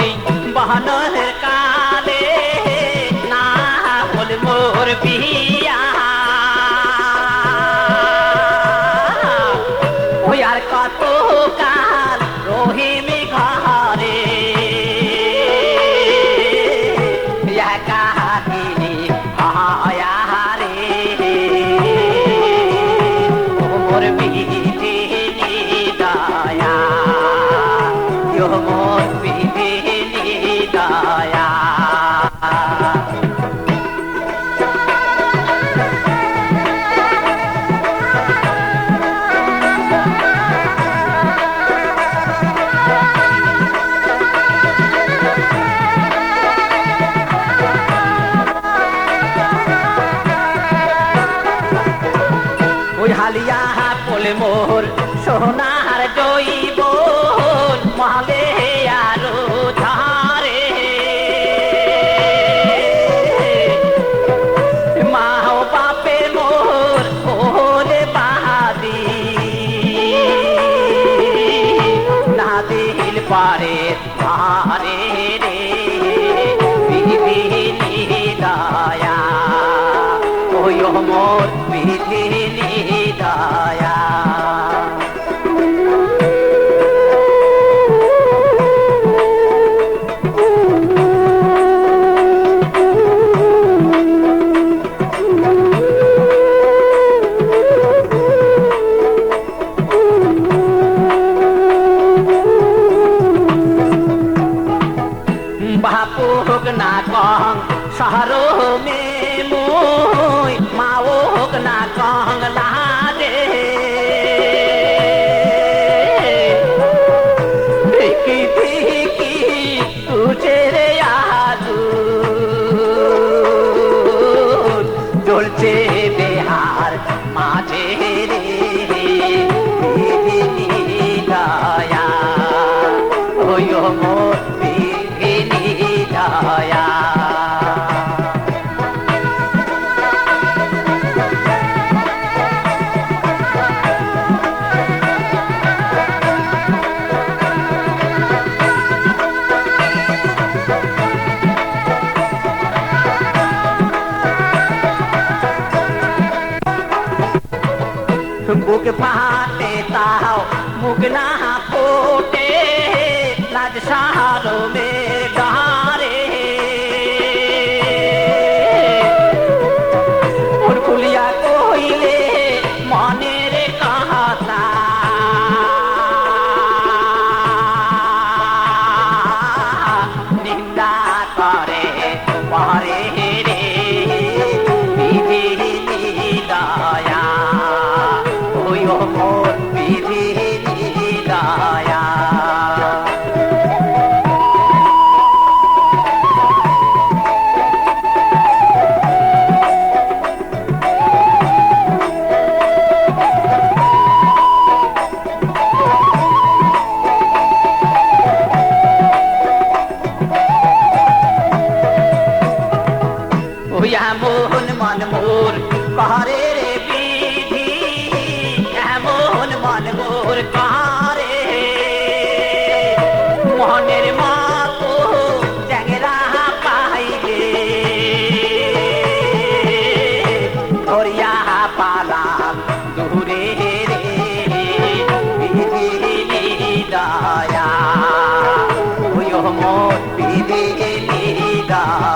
হই বহনের কালে না হল মোর বিয়া। ওই আর কত হালিয়া পোলে মোর সোনার জৈব মহালে হারমে মই মাওক না কংলা রে ভিকি ভিকি তুঝে রে আজু চলছে বিহার মাঝে ওই বুক ফাটে তাও মুখ না ফোটে। লাজ সাহারো মে গা